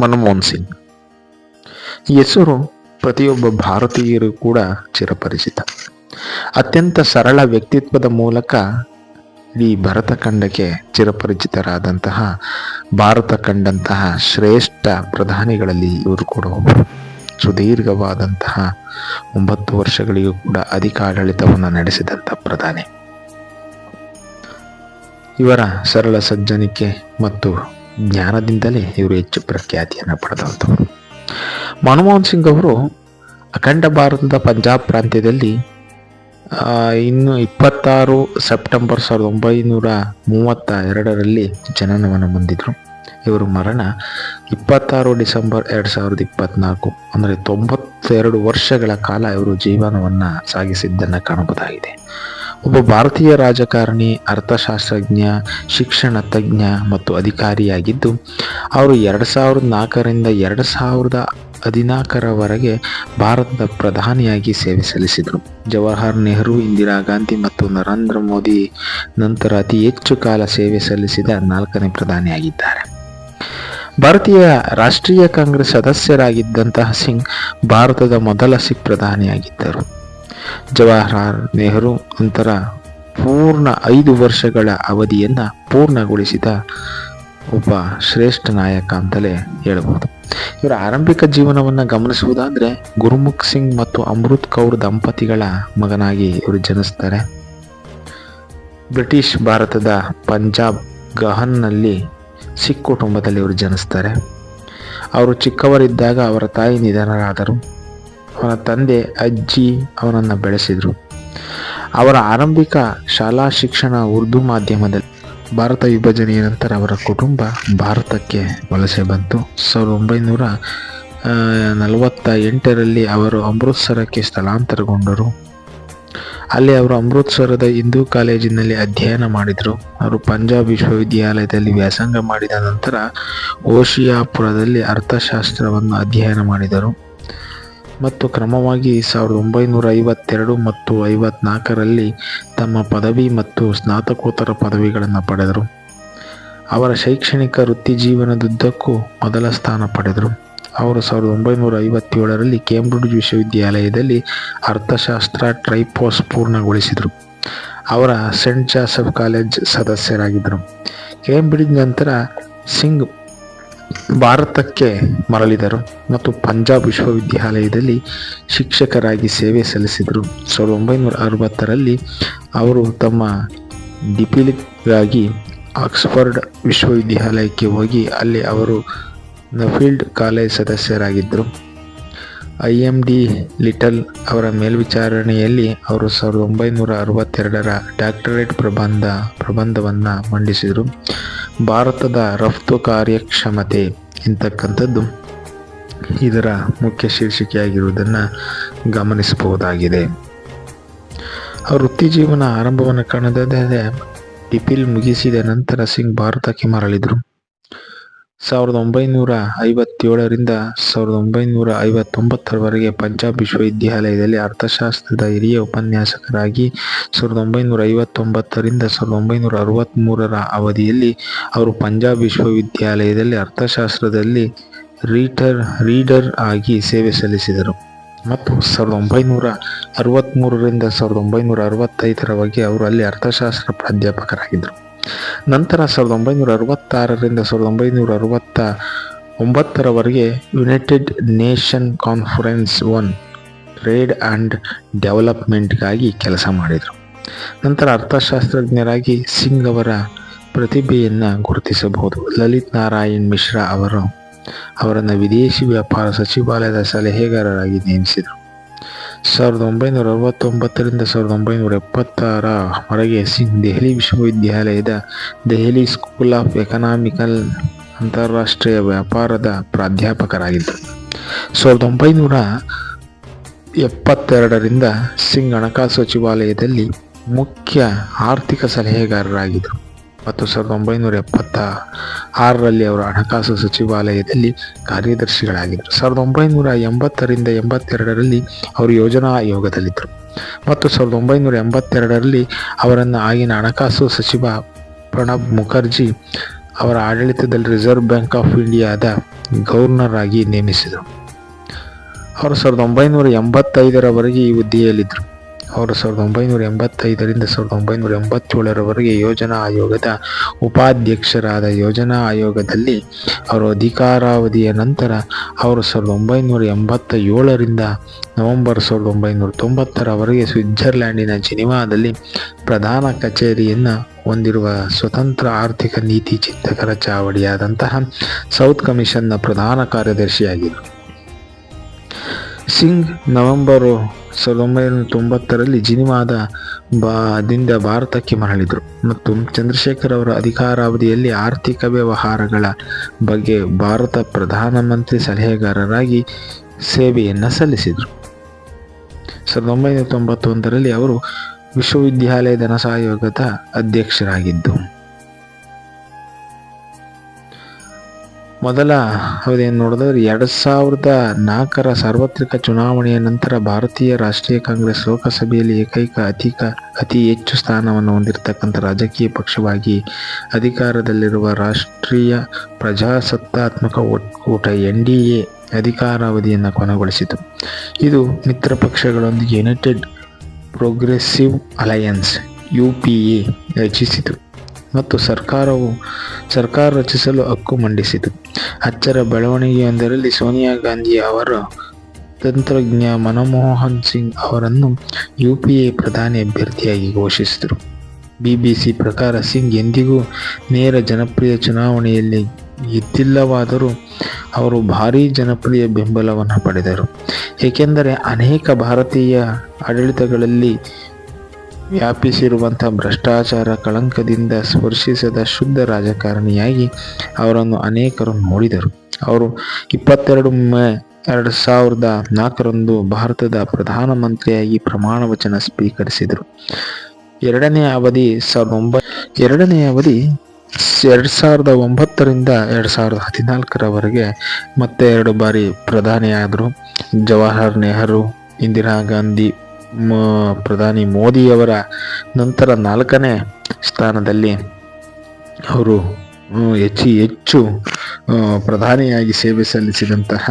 ಮನಮೋಹನ್ ಸಿಂಗ್ ಹೆಸರು ಪ್ರತಿಯೊಬ್ಬ ಭಾರತೀಯರು ಕೂಡ ಚಿರಪರಿಚಿತ. ಅತ್ಯಂತ ಸರಳ ವ್ಯಕ್ತಿತ್ವದ ಮೂಲಕ ಈ ಭರತ ಖಂಡಕ್ಕೆ ಚಿರಪರಿಚಿತರಾದಂತಹ ಭಾರತ ಕಂಡಂತಹ ಶ್ರೇಷ್ಠ ಪ್ರಧಾನಿಗಳಲ್ಲಿ ಇವರು ಕೂಡ ಒಬ್ಬರು. ಸುದೀರ್ಘವಾದಂತಹ ಒಂಬತ್ತು ವರ್ಷಗಳಿಗೂ ಕೂಡ ಅಧಿಕ ಆಡಳಿತವನ್ನು ನಡೆಸಿದಂಥ ಪ್ರಧಾನಿ. ಇವರ ಸರಳ ಸಜ್ಜನಿಕೆ ಮತ್ತು ಜ್ಞಾನದಿಂದಲೇ ಇವರು ಹೆಚ್ಚು ಪ್ರಖ್ಯಾತಿಯನ್ನು ಪಡೆದಂಥವರು ಮನಮೋಹನ್ ಸಿಂಗ್ ಅವರು ಅಖಂಡ ಭಾರತದ ಪಂಜಾಬ್ ಪ್ರಾಂತ್ಯದಲ್ಲಿ ಇನ್ನು ಇಪ್ಪತ್ತಾರು ಸೆಪ್ಟೆಂಬರ್ ಸಾವಿರದ ಒಂಬೈನೂರ ಮೂವತ್ತ ಎರಡರಲ್ಲಿ ಜನನವನ್ನು ಹೊಂದಿದರು. ಇವರ ಮರಣ ಇಪ್ಪತ್ತಾರು ಡಿಸೆಂಬರ್ ಎರಡು ಸಾವಿರದ ಇಪ್ಪತ್ತ್ನಾಲ್ಕು ಅಂದರೆ ತೊಂಬತ್ತೆರಡು ವರ್ಷಗಳ ಕಾಲ ಇವರು ಜೀವನವನ್ನು ಸಾಗಿಸಿದ್ದನ್ನು ಕಾಣಬಹುದಾಗಿದೆ. ಒಬ್ಬ ಭಾರತೀಯ ರಾಜಕಾರಣಿ, ಅರ್ಥಶಾಸ್ತ್ರಜ್ಞ, ಶಿಕ್ಷಣ ತಜ್ಞ ಮತ್ತು ಅಧಿಕಾರಿಯಾಗಿದ್ದು, ಅವರು ಎರಡು ಸಾವಿರದ ನಾಲ್ಕರಿಂದ ಎರಡು ಸಾವಿರದ ಹದಿನಾಲ್ಕರವರೆಗೆ ಭಾರತದ ಪ್ರಧಾನಿಯಾಗಿ ಸೇವೆ ಸಲ್ಲಿಸಿದರು. ಜವಾಹರ್ ನೆಹರು, ಇಂದಿರಾ ಗಾಂಧಿ ಮತ್ತು ನರೇಂದ್ರ ಮೋದಿ ನಂತರ ಅತಿ ಹೆಚ್ಚು ಕಾಲ ಸೇವೆ ಸಲ್ಲಿಸಿದ ನಾಲ್ಕನೇ ಪ್ರಧಾನಿಯಾಗಿದ್ದಾರೆ. ಭಾರತೀಯ ರಾಷ್ಟ್ರೀಯ ಕಾಂಗ್ರೆಸ್ ಸದಸ್ಯರಾಗಿದ್ದಂತಹ ಸಿಂಗ್ ಭಾರತದ ಮೊದಲ ಸಿಖ್ ಪ್ರಧಾನಿಯಾಗಿದ್ದರು. ಜವಾಹರ್ಲಾಲ್ ನೆಹರು ನಂತರ ಪೂರ್ಣ ಐದು ವರ್ಷಗಳ ಅವಧಿಯನ್ನು ಪೂರ್ಣಗೊಳಿಸಿದ ಒಬ್ಬ ಶ್ರೇಷ್ಠ ನಾಯಕ ಅಂತಲೇ ಹೇಳಬಹುದು. ಇವರ ಆರಂಭಿಕ ಜೀವನವನ್ನು ಗಮನಿಸುವುದಾದರೆ ಗುರುಮುಖ್ ಸಿಂಗ್ ಮತ್ತು ಅಮೃತ್ ಕೌರ್ ದಂಪತಿಗಳ ಮಗನಾಗಿ ಇವರು ಜನಿಸ್ತಾರೆ. ಬ್ರಿಟಿಷ್ ಭಾರತದ ಪಂಜಾಬ್ ಗಹನ್ನಲ್ಲಿ ಸಿಖ್ ಕುಟುಂಬದಲ್ಲಿ ಇವರು ಜನಿಸ್ತಾರೆ. ಅವರು ಚಿಕ್ಕವರಿದ್ದಾಗ ಅವರ ತಾಯಿ ನಿಧನರಾದರು. ಅವನ ತಂದೆ, ಅಜ್ಜಿ ಅವನನ್ನು ಬೆಳೆಸಿದರು. ಅವರ ಆರಂಭಿಕ ಶಾಲಾ ಶಿಕ್ಷಣ ಉರ್ದು ಮಾಧ್ಯಮದಲ್ಲಿ ಭಾರತ ವಿಭಜನೆಯ ನಂತರ ಅವರ ಕುಟುಂಬ ಭಾರತಕ್ಕೆ ವಲಸೆ ಬಂತು. ಸಾವಿರದ ಒಂಬೈನೂರ ನಲವತ್ತ ಎಂಟರಲ್ಲಿ ಅವರು ಅಮೃತ್ಸರಕ್ಕೆ ಸ್ಥಳಾಂತರಗೊಂಡರು. ಅಲ್ಲಿ ಅವರು ಅಮೃತ್ಸರದ ಹಿಂದೂ ಕಾಲೇಜಿನಲ್ಲಿ ಅಧ್ಯಯನ ಮಾಡಿದರು. ಅವರು ಪಂಜಾಬ್ ವಿಶ್ವವಿದ್ಯಾಲಯದಲ್ಲಿ ವ್ಯಾಸಂಗ ಮಾಡಿದ ನಂತರ ಓಶಿಯಾಪುರದಲ್ಲಿ ಅರ್ಥಶಾಸ್ತ್ರವನ್ನು ಅಧ್ಯಯನ ಮಾಡಿದರು. ಮತ್ತು ಕ್ರಮವಾಗಿ ಸಾವಿರದ ಒಂಬೈನೂರ ಐವತ್ತೆರಡು ಮತ್ತು ಐವತ್ನಾಲ್ಕರಲ್ಲಿ ತಮ್ಮ ಪದವಿ ಮತ್ತು ಸ್ನಾತಕೋತ್ತರ ಪದವಿಗಳನ್ನು ಪಡೆದರು. ಅವರ ಶೈಕ್ಷಣಿಕ ವೃತ್ತಿ ಜೀವನದುದ್ದಕ್ಕೂ ಮೊದಲ ಸ್ಥಾನ ಪಡೆದರು. ಅವರು ಸಾವಿರದ ಒಂಬೈನೂರ ಐವತ್ತೇಳರಲ್ಲಿ ಕೇಂಬ್ರಿಡ್ಜ್ ವಿಶ್ವವಿದ್ಯಾಲಯದಲ್ಲಿ ಅರ್ಥಶಾಸ್ತ್ರ ಟ್ರೈಪೋಸ್ ಪೂರ್ಣಗೊಳಿಸಿದರು. ಅವರ ಸೆಂಟ್ ಜಾಸಫ್ ಕಾಲೇಜ್ ಸದಸ್ಯರಾಗಿದ್ದರು. ಕೇಂಬ್ರಿಡ್ಜ್ ನಂತರ ಸಿಂಗ್ ಭಾರತಕ್ಕೆ ಮರಳಿದರು ಮತ್ತು ಪಂಜಾಬ್ ವಿಶ್ವವಿದ್ಯಾಲಯದಲ್ಲಿ ಶಿಕ್ಷಕರಾಗಿ ಸೇವೆ ಸಲ್ಲಿಸಿದರು. ಸಾವಿರದ ಒಂಬೈನೂರ ಅರವತ್ತರಲ್ಲಿ ಅವರು ತಮ್ಮ ಡಿಪಿಲಿಗಾಗಿ ಆಕ್ಸ್ಫರ್ಡ್ ವಿಶ್ವವಿದ್ಯಾಲಯಕ್ಕೆ ಹೋಗಿ ಅಲ್ಲಿ ಅವರು ನಫೀಲ್ಡ್ ಕಾಲೇಜ್ ಸದಸ್ಯರಾಗಿದ್ದರು. ಐ ಎಂ ಡಿ ಲಿಟಲ್ ಅವರ ಮೇಲ್ವಿಚಾರಣೆಯಲ್ಲಿ ಅವರು ಸಾವಿರದ ಒಂಬೈನೂರ ಅರವತ್ತೆರಡರ ಡಾಕ್ಟರೇಟ್ ಪ್ರಬಂಧ ಪ್ರಬಂಧವನ್ನು ಮಂಡಿಸಿದರು. ಭಾರತದ ರಫ್ತು ಕಾರ್ಯಕ್ಷಮತೆ ಎಂತಕ್ಕಂಥದ್ದು ಇದರ ಮುಖ್ಯ ಶೀರ್ಷಿಕೆಯಾಗಿರುವುದನ್ನು ಗಮನಿಸಬಹುದಾಗಿದೆ. ವೃತ್ತಿ ಜೀವನ ಆರಂಭವನ್ನು ಕಾಣದೇ ಡಿಪಿಲ್ ಮುಗಿಸಿದ ನಂತರ ಸಿಂಗ್ ಭಾರತಕ್ಕೆ ಮರಳಿದರು. ಸಾವಿರದ ಒಂಬೈನೂರ ಐವತ್ತೇಳರಿಂದ ಸಾವಿರದ ಒಂಬೈನೂರ ಐವತ್ತೊಂಬತ್ತರವರೆಗೆ ಪಂಜಾಬ್ ವಿಶ್ವವಿದ್ಯಾಲಯದಲ್ಲಿ ಅರ್ಥಶಾಸ್ತ್ರದ ಹಿರಿಯ ಉಪನ್ಯಾಸಕರಾಗಿ ಸಾವಿರದ ಒಂಬೈನೂರ ಐವತ್ತೊಂಬತ್ತರಿಂದ ಸಾವಿರದ ಒಂಬೈನೂರ ಅರವತ್ತ್ಮೂರರ ಅವಧಿಯಲ್ಲಿ ಅವರು ಪಂಜಾಬ್ ವಿಶ್ವವಿದ್ಯಾಲಯದಲ್ಲಿ ಅರ್ಥಶಾಸ್ತ್ರದಲ್ಲಿ ರೀಟರ್, ರೀಡರ್ ಆಗಿ ಸೇವೆ ಸಲ್ಲಿಸಿದರು. ಮತ್ತು ಸಾವಿರದ ಒಂಬೈನೂರ ಅರವತ್ತ್ಮೂರರಿಂದ ಸಾವಿರದ ಒಂಬೈನೂರ ಅರವತ್ತೈದರವರೆಗೆ ಅವರು ಅಲ್ಲಿ ಅರ್ಥಶಾಸ್ತ್ರ ಪ್ರಾಧ್ಯಾಪಕರಾಗಿದ್ದರು. ನಂತರ ಸಾವಿರದ ಒಂಬೈನೂರ ಅರವತ್ತಾರರಿಂದ ಸಾವಿರದ ಒಂಬೈನೂರ ಅರವತ್ತ ಒಂಬತ್ತರವರೆಗೆ United Nation conference on trade and ಡೆವಲಪ್ಮೆಂಟ್ಗಾಗಿ ಕೆಲಸ ಮಾಡಿದರು. ನಂತರ ಅರ್ಥಶಾಸ್ತ್ರಜ್ಞರಾಗಿ ಸಿಂಗ್ ಅವರ ಪ್ರತಿಭೆಯನ್ನು ಗುರುತಿಸಬಹುದು. ಲಲಿತ್ ನಾರಾಯಣ್ ಮಿಶ್ರಾ ಅವರು ಅವರನ್ನು ವಿದೇಶಿ ವ್ಯಾಪಾರ ಸಚಿವಾಲಯದ ಸಲಹೆಗಾರರಾಗಿ ನೇಮಿಸಿದರು. ಸಾವಿರದ ಒಂಬೈನೂರ ಅರವತ್ತೊಂಬತ್ತರಿಂದ ಸಾವಿರದ ಒಂಬೈನೂರ ಎಪ್ಪತ್ತರವರೆಗೆ ಸಿಂಗ್ ದೆಹಲಿ ವಿಶ್ವವಿದ್ಯಾಲಯದ ದೆಹಲಿ ಸ್ಕೂಲ್ ಆಫ್ ಎಕನಾಮಿಕಲ್ ಅಂತಾರಾಷ್ಟ್ರೀಯ ವ್ಯಾಪಾರದ ಪ್ರಾಧ್ಯಾಪಕರಾಗಿದ್ದರು. ಸಾವಿರದ ಒಂಬೈನೂರ ಎಪ್ಪತ್ತೆರಡರಿಂದ ಸಿಂಗ್ ಹಣಕಾಸು ಸಚಿವಾಲಯದಲ್ಲಿ ಮುಖ್ಯ ಆರ್ಥಿಕ ಸಲಹೆಗಾರರಾಗಿದ್ದರು. ಮತ್ತು ಸಾವಿರದ ಒಂಬೈನೂರ ಎಪ್ಪತ್ತ ಆರರಲ್ಲಿ ಅವರು ಹಣಕಾಸು ಸಚಿವಾಲಯದಲ್ಲಿ ಕಾರ್ಯದರ್ಶಿಗಳಾಗಿದ್ದರು. ಸಾವಿರದ ಒಂಬೈನೂರ ಎಂಬತ್ತರಿಂದ ಎಂಬತ್ತೆರಡರಲ್ಲಿ ಅವರು ಯೋಜನಾ ಆಯೋಗದಲ್ಲಿದ್ದರು. ಮತ್ತು ಸಾವಿರದ ಒಂಬೈನೂರ ಎಂಬತ್ತೆರಡರಲ್ಲಿ ಅವರನ್ನು ಆಗಿನ ಹಣಕಾಸು ಸಚಿವ ಪ್ರಣಬ್ ಮುಖರ್ಜಿ ಅವರ ಆಡಳಿತದಲ್ಲಿ ರಿಸರ್ವ್ ಬ್ಯಾಂಕ್ ಆಫ್ ಇಂಡಿಯಾದ ಗವರ್ನರ್ ಆಗಿ ನೇಮಿಸಿದರು. ಅವರು ಸಾವಿರದ ಒಂಬೈನೂರ ಎಂಬತ್ತೈದರವರೆಗೆ ಈ ಹುದ್ದೆಯಲ್ಲಿದ್ದರು. ಅವರು ಸಾವಿರದ ಒಂಬೈನೂರ ಎಂಬತ್ತೈದರಿಂದ ಸಾವಿರದ ಒಂಬೈನೂರ ಎಂಬತ್ತೇಳರವರೆಗೆ ಯೋಜನಾ ಆಯೋಗದ ಉಪಾಧ್ಯಕ್ಷರಾದ ಯೋಜನಾ ಆಯೋಗದಲ್ಲಿ ಅವರ ಅಧಿಕಾರಾವಧಿಯ ನಂತರ ಅವರು ಸಾವಿರದ ಒಂಬೈನೂರ ಎಂಬತ್ತ ಏಳರಿಂದ ನವೆಂಬರ್ ಸಾವಿರದ ಒಂಬೈನೂರ ತೊಂಬತ್ತರವರೆಗೆ ಸ್ವಿಟ್ಜರ್ಲ್ಯಾಂಡಿನ ಜಿನಿವಾದಲ್ಲಿ ಪ್ರಧಾನ ಕಚೇರಿಯನ್ನು ಹೊಂದಿರುವ ಸ್ವತಂತ್ರ ಆರ್ಥಿಕ ನೀತಿ ಚಿಂತಕರ ಚಾವಡಿಯಾದಂತಹ ಸೌತ್ ಕಮಿಷನ್ನ ಪ್ರಧಾನ ಕಾರ್ಯದರ್ಶಿಯಾಗಿದ್ದರು. ಸಿಂಗ್ ನವೆಂಬರು ಸಾವಿರದ ಒಂಬೈನೂರ ತೊಂಬತ್ತರಲ್ಲಿ ಜಿನಿವಾದ ಬಾ ದಿಂದ ಭಾರತಕ್ಕೆ ಮರಳಿದರು. ಮತ್ತು ಚಂದ್ರಶೇಖರ್ ಅವರ ಅಧಿಕಾರಾವಧಿಯಲ್ಲಿ ಆರ್ಥಿಕ ವ್ಯವಹಾರಗಳ ಬಗ್ಗೆ ಭಾರತ ಪ್ರಧಾನಮಂತ್ರಿ ಸಲಹೆಗಾರರಾಗಿ ಸೇವೆಯನ್ನು ಸಲ್ಲಿಸಿದರು. ಸಾವಿರದ ಒಂಬೈನೂರ ತೊಂಬತ್ತೊಂದರಲ್ಲಿ ಅವರು ವಿಶ್ವವಿದ್ಯಾಲಯ ಧನಸಹಯೋಗದ ಅಧ್ಯಕ್ಷರಾಗಿದ್ದು. ಮೊದಲ ಅವಧಿಯನ್ನು ನೋಡಿದ್ರೆ ಎರಡು ಸಾವಿರದ ನಾಲ್ಕರ ಸಾರ್ವತ್ರಿಕ ಚುನಾವಣೆಯ ನಂತರ ಭಾರತೀಯ ರಾಷ್ಟ್ರೀಯ ಕಾಂಗ್ರೆಸ್ ಲೋಕಸಭೆಯಲ್ಲಿ ಏಕೈಕ ಅಧಿಕ ಅತಿ ಹೆಚ್ಚು ಸ್ಥಾನವನ್ನು ಹೊಂದಿರತಕ್ಕಂಥ ರಾಜಕೀಯ ಪಕ್ಷವಾಗಿ ಅಧಿಕಾರದಲ್ಲಿರುವ ರಾಷ್ಟ್ರೀಯ ಪ್ರಜಾಸತ್ತಾತ್ಮಕ ಒಕ್ಕೂಟ ಎನ್ ಡಿ ಎ ಅಧಿಕಾರಾವಧಿಯನ್ನು ಕೊನೆಗೊಳಿಸಿತು. ಇದು ಮಿತ್ರ ಪಕ್ಷಗಳೊಂದಿಗೆ United Progressive Alliance U P A ರಚಿಸಿತು. ಮತ್ತು ಸರ್ಕಾರವು ಸರ್ಕಾರ ರಚಿಸಲು ಹಕ್ಕು ಮಂಡಿಸಿತು. ಅಚ್ಚರ ಬೆಳವಣಿಗೆಯೊಂದರಲ್ಲಿ ಸೋನಿಯಾ ಗಾಂಧಿ ಅವರ ತಂತ್ರಜ್ಞ ಮನಮೋಹನ್ ಸಿಂಗ್ ಅವರನ್ನು ಯು ಪಿ ಎ ಪ್ರಧಾನಿ ಅಭ್ಯರ್ಥಿಯಾಗಿ ಘೋಷಿಸಿದರು. ಬಿಬಿಸಿ ಪ್ರಕಾರ ಸಿಂಗ್ ಎಂದಿಗೂ ನೇರ ಜನಪ್ರಿಯ ಚುನಾವಣೆಯಲ್ಲಿ ಗೆದ್ದಿಲ್ಲವಾದರೂ ಅವರು ಭಾರೀ ಜನಪ್ರಿಯ ಬೆಂಬಲವನ್ನು ಪಡೆದರು. ಏಕೆಂದರೆ ಅನೇಕ ಭಾರತೀಯ ಆಡಳಿತಗಳಲ್ಲಿ ವ್ಯಾಪಿಸಿರುವಂಥ ಭ್ರಷ್ಟಾಚಾರ ಕಳಂಕದಿಂದ ಸ್ಪರ್ಶಿಸದ ಶುದ್ಧ ರಾಜಕಾರಣಿಯಾಗಿ ಅವರನ್ನು ಅನೇಕರು ನೋಡಿದರು. ಅವರು ಇಪ್ಪತ್ತೆರಡು ಮೇ ಎರಡು ಸಾವಿರದ ನಾಲ್ಕರಂದು ಭಾರತದ ಪ್ರಧಾನಮಂತ್ರಿಯಾಗಿ ಪ್ರಮಾಣ ವಚನ ಸ್ವೀಕರಿಸಿದರು. ಎರಡನೇ ಅವಧಿ ಸಾವಿರದ ಒಂಬೈ ಎರಡನೇ ಅವಧಿ ಎರಡು ಸಾವಿರದ ಒಂಬತ್ತರಿಂದ ಎರಡು ಸಾವಿರದ ಹದಿನಾಲ್ಕರವರೆಗೆ ಮತ್ತೆ ಎರಡು ಬಾರಿ ಪ್ರಧಾನಿಯಾದರು. ಜವಾಹರ್ ನೆಹರು, ಇಂದಿರಾ ಗಾಂಧಿ ಪ್ರಧಾನಿ ಮೋದಿಯವರ ನಂತರ ನಾಲ್ಕನೇ ಸ್ಥಾನದಲ್ಲಿ ಅವರು ಹೆಚ್ಚು ಹೆಚ್ಚು ಪ್ರಧಾನಿಯಾಗಿ ಸೇವೆ ಸಲ್ಲಿಸಿದಂತಹ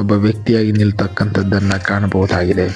ಒಬ್ಬ ವ್ಯಕ್ತಿಯಾಗಿ ನಿಲ್ತಕ್ಕಂಥದ್ದನ್ನು ಕಾಣಬಹುದಾಗಿದೆ.